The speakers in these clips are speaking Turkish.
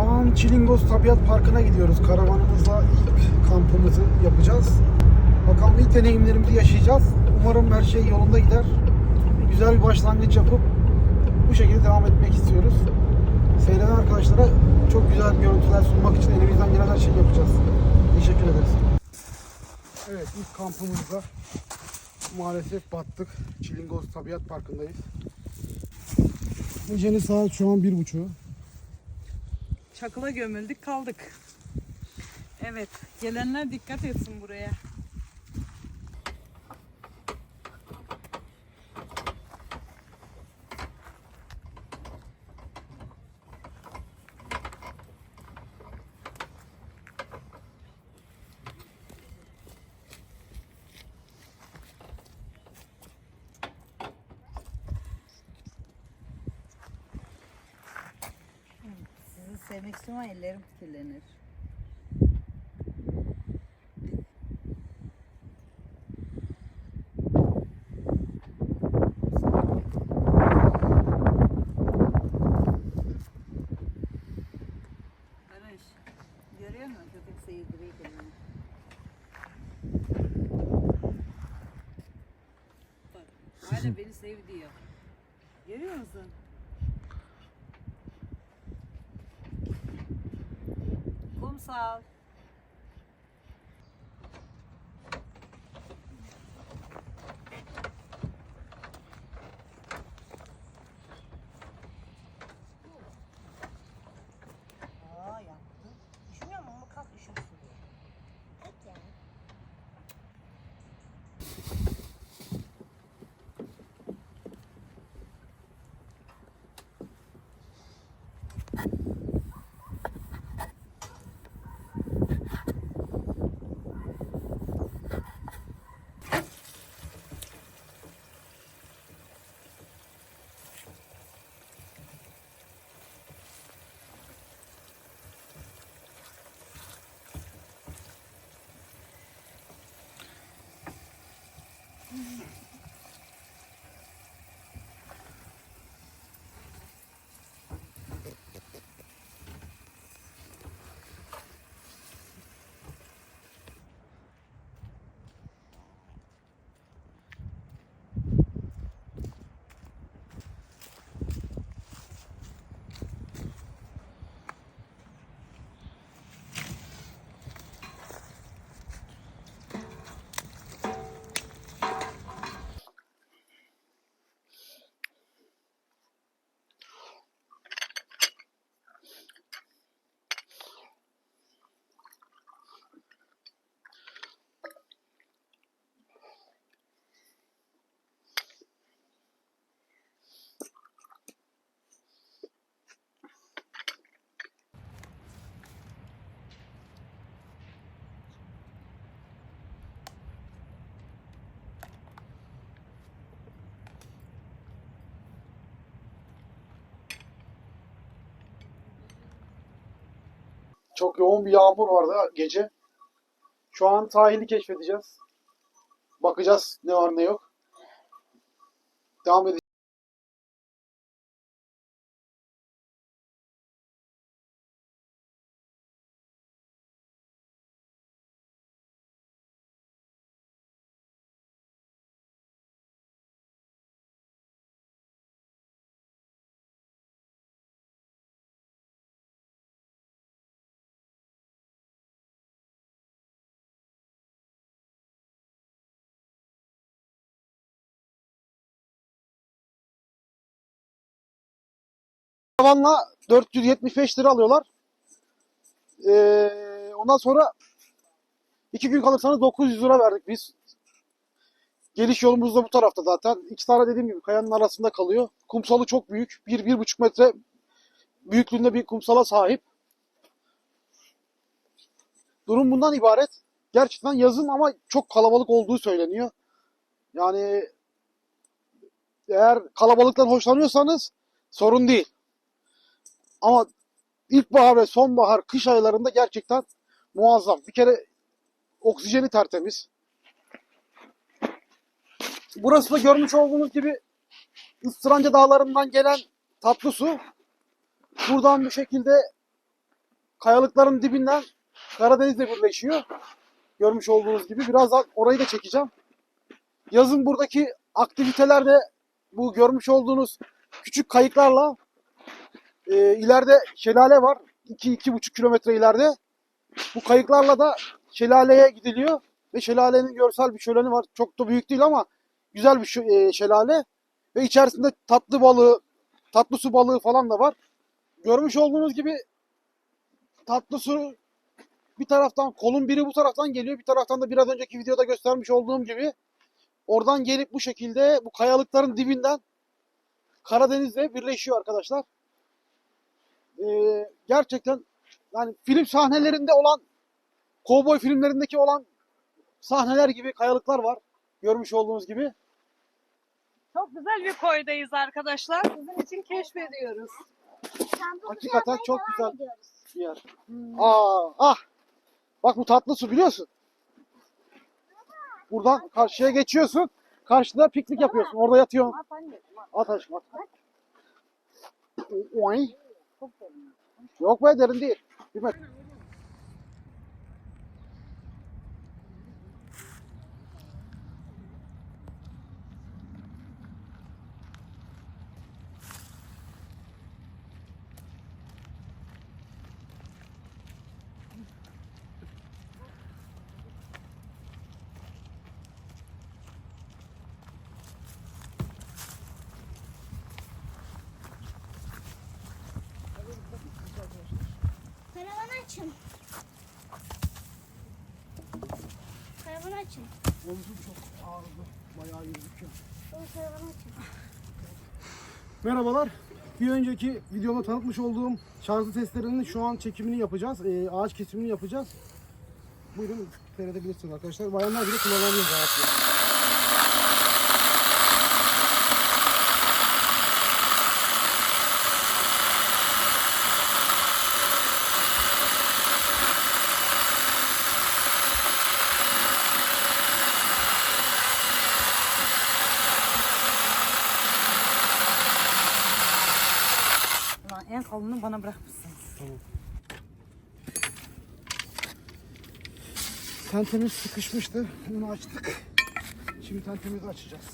an Çilingöz Tabiat Parkı'na gidiyoruz. Karavanımızla ilk kampımızı yapacağız. Bakalım ilk deneyimlerimizi yaşayacağız. Umarım her şey yolunda gider. Güzel bir başlangıç yapıp bu şekilde devam etmek istiyoruz. Seyreden arkadaşlara çok güzel görüntüler sunmak için elimizden gelen her şeyi yapacağız. Teşekkür ederiz. Evet ilk kampımızda maalesef battık. Çilingöz Tabiat Parkı'ndayız. Gecenin saat şu an bir buçuğu. Çakıla gömüldük kaldık. Evet gelenler dikkat etsin buraya. Ama ellerim kirlenir. Görüyor musun köpek seyirdiği kendini? Bak, hala beni sev diyor. Görüyor musun? love. Çok yoğun bir yağmur vardı gece. Şu an sahili keşfedeceğiz. Bakacağız ne var ne yok. Devam edeceğiz. Karavanla 475 lira alıyorlar. Ee, ondan sonra iki gün kalırsanız 900 lira verdik biz. Geliş yolumuz da bu tarafta zaten. İki tane dediğim gibi kayanın arasında kalıyor. Kumsalı çok büyük. 1-1,5 metre büyüklüğünde bir kumsala sahip. Durum bundan ibaret. Gerçekten yazın ama çok kalabalık olduğu söyleniyor. Yani eğer kalabalıktan hoşlanıyorsanız sorun değil. Ama ilkbahar ve sonbahar, kış aylarında gerçekten muazzam. Bir kere oksijeni tertemiz. Burası da görmüş olduğunuz gibi Istıranca dağlarından gelen tatlı su. Buradan bu şekilde kayalıkların dibinden Karadeniz'le birleşiyor. Görmüş olduğunuz gibi. Birazdan orayı da çekeceğim. Yazın buradaki aktivitelerde bu görmüş olduğunuz küçük kayıklarla e, ileride şelale var. 2-2,5 kilometre ileride. Bu kayıklarla da şelaleye gidiliyor. Ve şelalenin görsel bir şöleni var. Çok da büyük değil ama güzel bir e, şelale. Ve içerisinde tatlı balığı, tatlı su balığı falan da var. Görmüş olduğunuz gibi tatlı su bir taraftan kolun biri bu taraftan geliyor. Bir taraftan da biraz önceki videoda göstermiş olduğum gibi oradan gelip bu şekilde bu kayalıkların dibinden Karadeniz'le birleşiyor arkadaşlar. Ee, gerçekten yani film sahnelerinde olan kovboy filmlerindeki olan sahneler gibi kayalıklar var. Görmüş olduğunuz gibi. Çok güzel bir koydayız arkadaşlar. Sizin için keşfediyoruz. Hakikaten çok güzel bir yer. Aa, ah. Bak bu tatlı su biliyorsun. Buradan karşıya geçiyorsun. Karşıda piknik yapıyorsun. Orada yatıyorsun. At aşkım at. Oy. Yok be derin değil. Bir metre. Karavanı açın. Karavanı açın. Omzum çok ağrıdı. Bayağı yürüdük ya. Karavanı açın. Merhabalar. Bir önceki videomda tanıtmış olduğum şarjlı testlerinin şu an çekimini yapacağız. Ee, ağaç kesimini yapacağız. Buyurun seyredebilirsiniz arkadaşlar. Bayanlar bile kullanabilir rahatlıkla. Kalını bana bırakmışsınız. Tentemiz sıkışmıştı. Bunu açtık. Şimdi tentemizi açacağız.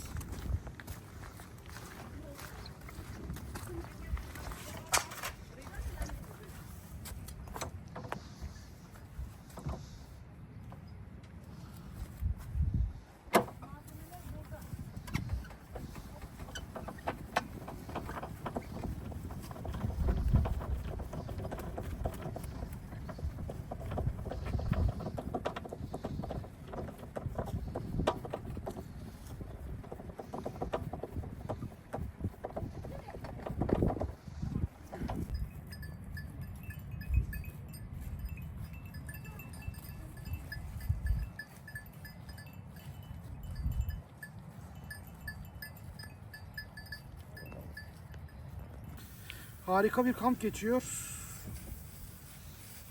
Harika bir kamp geçiyor.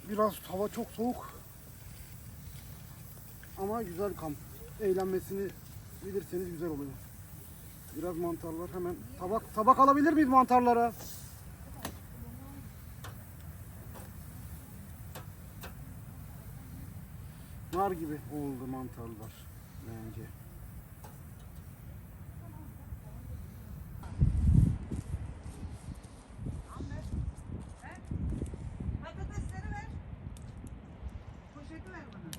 Biraz hava çok soğuk. Ama güzel kamp. Eğlenmesini bilirseniz güzel oluyor. Biraz mantarlar hemen. Tabak tabak alabilir miyiz mantarlara? Nar gibi oldu mantarlar bence. Patatesleri ver. Poşeti ver bana.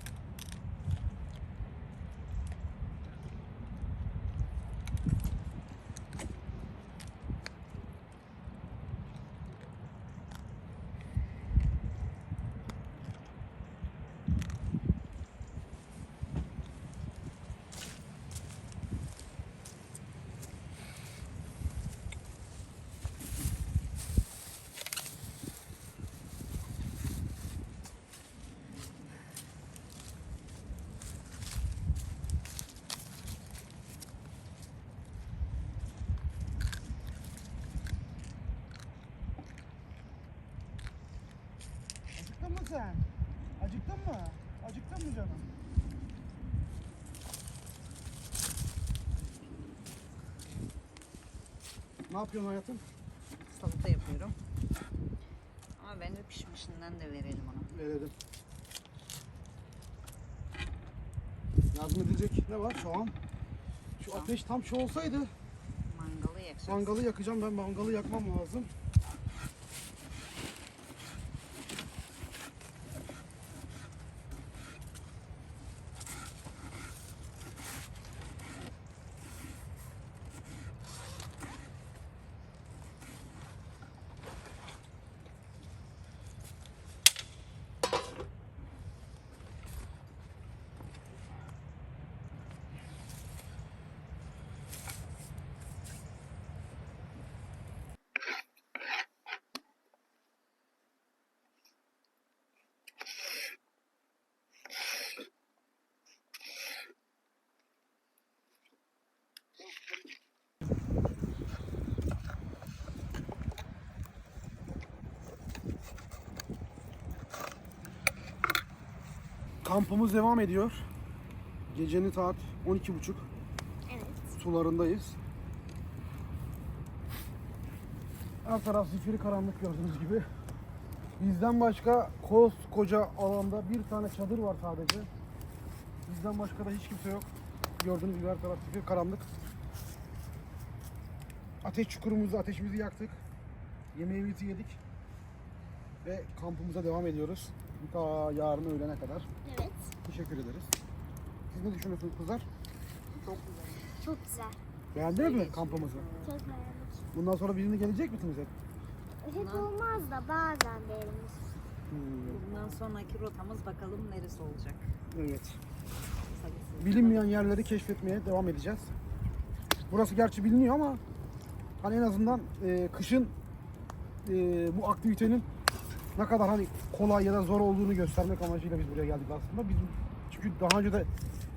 Acıktın mı sen? Acıktın mı? Acıktın mı canım? Ne yapıyorsun hayatım? Salata yapıyorum. Ama bence pişmişinden de verelim ona. Verelim. Yardım edilecek ne var? Soğan. Şu Soğan. ateş tam şu olsaydı Mangalı yakacağız. mangalı yakacağım. Ben mangalı yakmam lazım. Kampımız devam ediyor. Gecenin saat 12.30 Evet. sularındayız. Her taraf zifiri karanlık gördüğünüz gibi. Bizden başka koskoca alanda bir tane çadır var sadece. Bizden başka da hiç kimse yok. Gördüğünüz gibi her taraf zifiri karanlık. Ateş çukurumuzu, ateşimizi yaktık. Yemeğimizi yedik. Ve kampımıza devam ediyoruz. Ta yarın öğlene kadar. Evet. Teşekkür ederiz. Siz ne düşünüyorsunuz kızlar? Çok güzel. Çok güzel. Beğendiniz mi kampımızı? Çok beğendik. Bundan sonra birinde gelecek misiniz hep? Hep olmaz da bazen derimiz. Hmm, Bundan sonraki rotamız bakalım neresi olacak. evet. Sayısız. Bilinmeyen yerleri keşfetmeye devam edeceğiz. Burası gerçi biliniyor ama hani en azından e, kışın e, bu aktivitenin ne kadar hani kolay ya da zor olduğunu göstermek amacıyla biz buraya geldik aslında. Biz çünkü daha önce de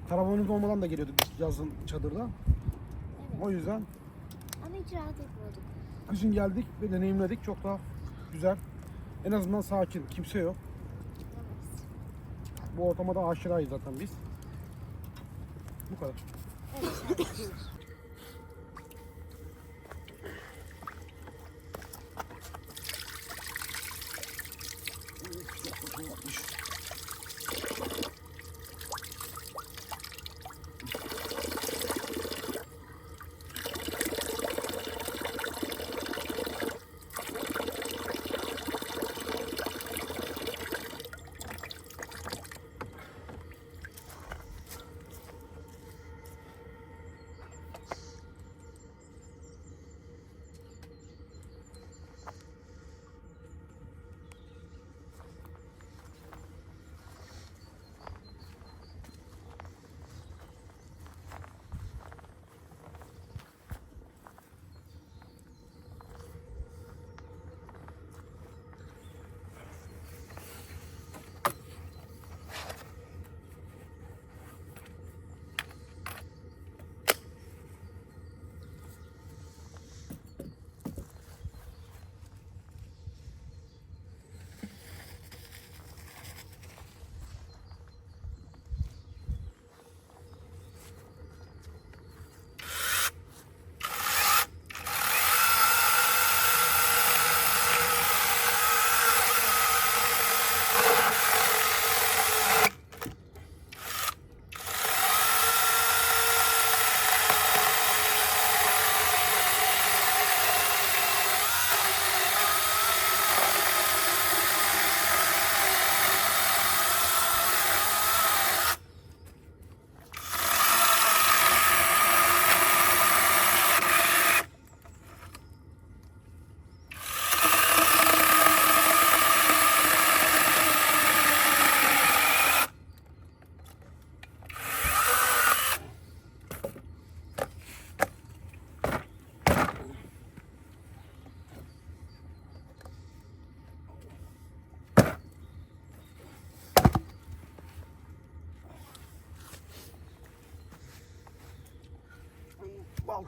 karavanımız olmadan da geliyorduk biz yazın çadırda. Evet. O yüzden Ama hiç rahat etmiyorduk. kışın geldik ve deneyimledik. Çok daha güzel. En azından sakin, kimse yok. Evet. Bu ortama da aşinayız zaten biz. Bu kadar. Evet arkadaşlar.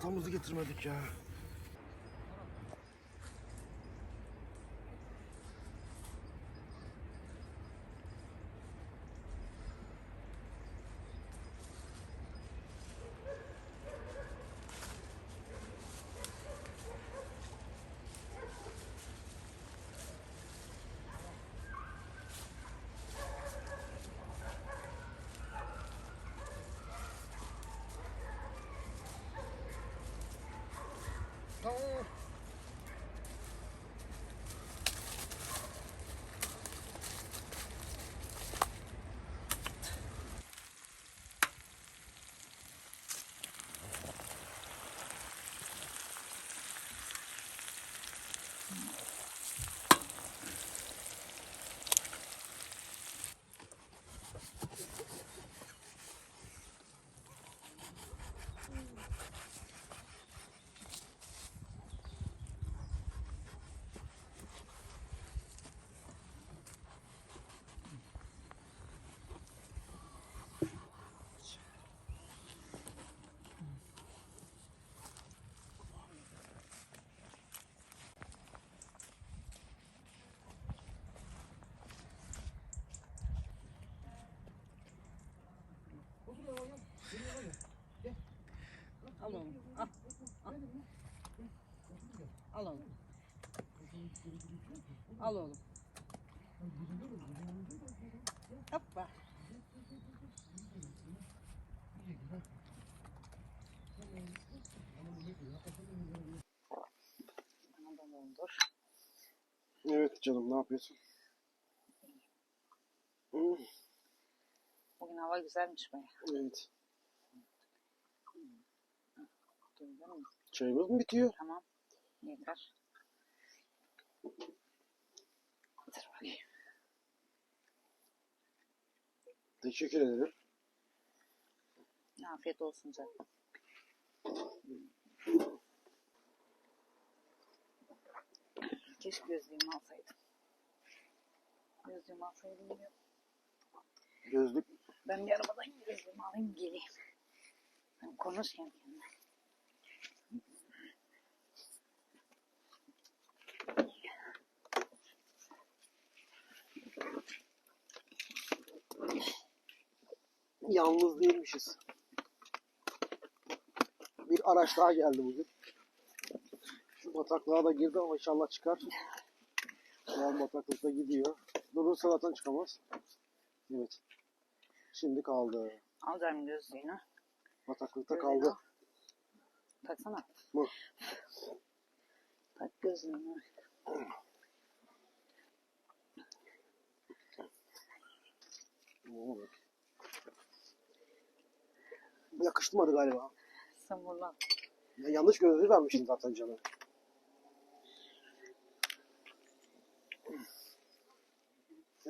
Baltamızı getirmedik ya. Hoppa. Bana da dondur. Evet canım ne yapıyorsun? Bugün hava güzelmiş baya. evet. Duydun mu? Çayımız mı bitiyor? Tamam. Yeter. Dur bakayım. Teşekkür ederim. Afiyet olsun canım. Keşke gözlüğümü alsaydım. Gözlüğümü alsaydım diyor. Gözlük Ben bir arabadan gözlüğümü alayım geleyim. Ben konuşayım kendime. yalnız değilmişiz. Bir araç daha geldi bugün. Bataklığa da girdi ama inşallah çıkar. Şu an bataklıkta gidiyor. Durursa zaten çıkamaz. Evet. Şimdi kaldı. Alacağım gözlüğünü. Bataklıkta Öyle kaldı. Taksana. Bu. Tak gözlüğünü. Oo. Yakıştırmadı galiba. Samurlan. Ya yanlış gözlüğü vermişim zaten canım.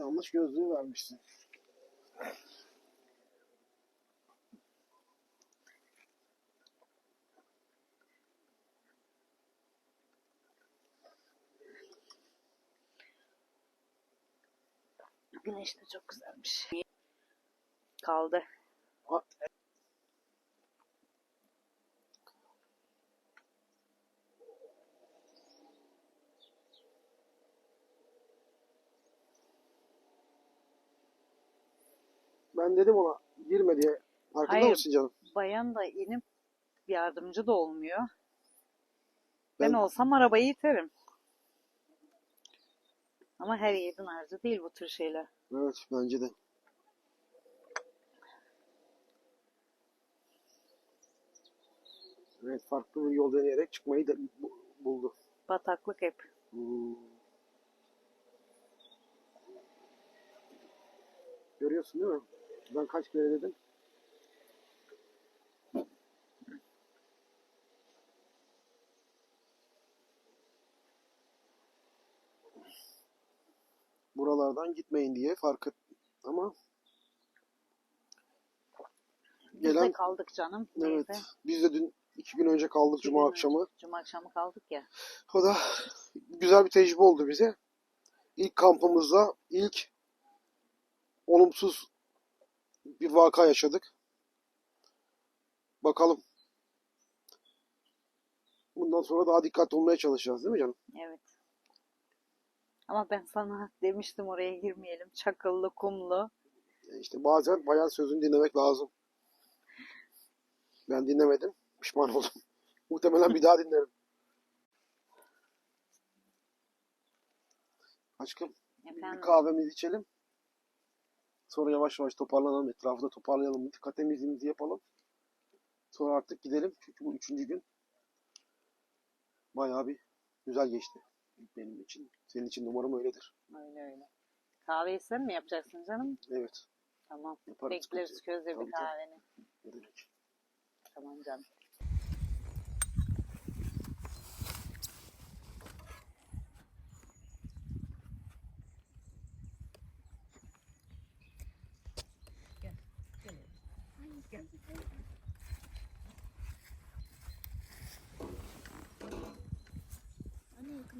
Yanlış gözlüğü vermişsin. Güneş de çok güzelmiş. Kaldı. Ha- Ben dedim ona girme diye. Farkında Hayır. mısın canım? Bayan da inip yardımcı da olmuyor. Ben, Ben- olsam arabayı iterim. Ama her yiğidin harcı değil bu tür şeyler. Evet bence de. Evet farklı bir yol deneyerek çıkmayı da bu- buldu. Bataklık hep. Hmm. Görüyorsun değil mi? Ben kaç kere dedim. Buralardan gitmeyin diye fark et. Ama Biz de gelen kaldık canım. evet Neyse. biz de dün iki gün önce kaldık İki cuma akşamı. Cuma akşamı kaldık ya. O da güzel bir tecrübe oldu bize. İlk kampımızda ilk olumsuz bir vaka yaşadık. Bakalım. Bundan sonra daha dikkatli olmaya çalışacağız değil mi canım? Evet. Ama ben sana demiştim oraya girmeyelim. Çakıllı, kumlu. E İşte bazen bayan sözünü dinlemek lazım. Ben dinlemedim. Pişman oldum. Muhtemelen bir daha dinlerim. Aşkım bir Efendim. kahvemizi içelim. Sonra yavaş yavaş toparlanalım. Etrafı da toparlayalım. Dikkat temizliğimizi yapalım. Sonra artık gidelim. Çünkü bu üçüncü gün. Bayağı bir güzel geçti. Benim için. Senin için umarım öyledir. Öyle öyle. Kahveyi sen mi yapacaksın canım? Evet. Tamam. Yaparım, Bekleriz közde bir kahveni. Ne demek. Tamam canım. Она как